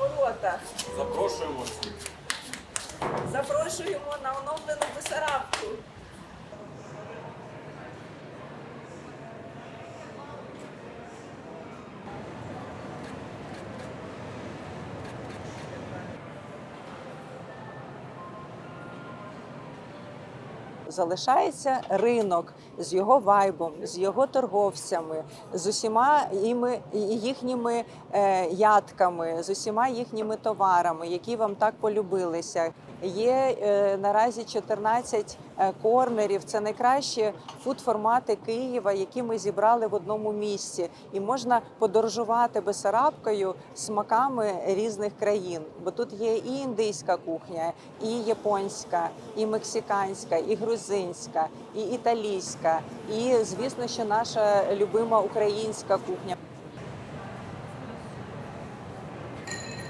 ворота. Запрошуємо всіх. Запрошуємо на оновлену Бесарабку. Залишається ринок з його вайбом, з його торговцями, з усіма іми, їхніми е, ядками, з усіма їхніми товарами, які вам так полюбилися. Є е, наразі 14 е, корнерів. Це найкращі фуд-формати Києва, які ми зібрали в одному місці. І можна подорожувати Бесарабкою смаками різних країн. Бо тут є і індийська кухня, і японська, і мексиканська, і грузинська, і італійська, і звісно, що наша любима українська кухня.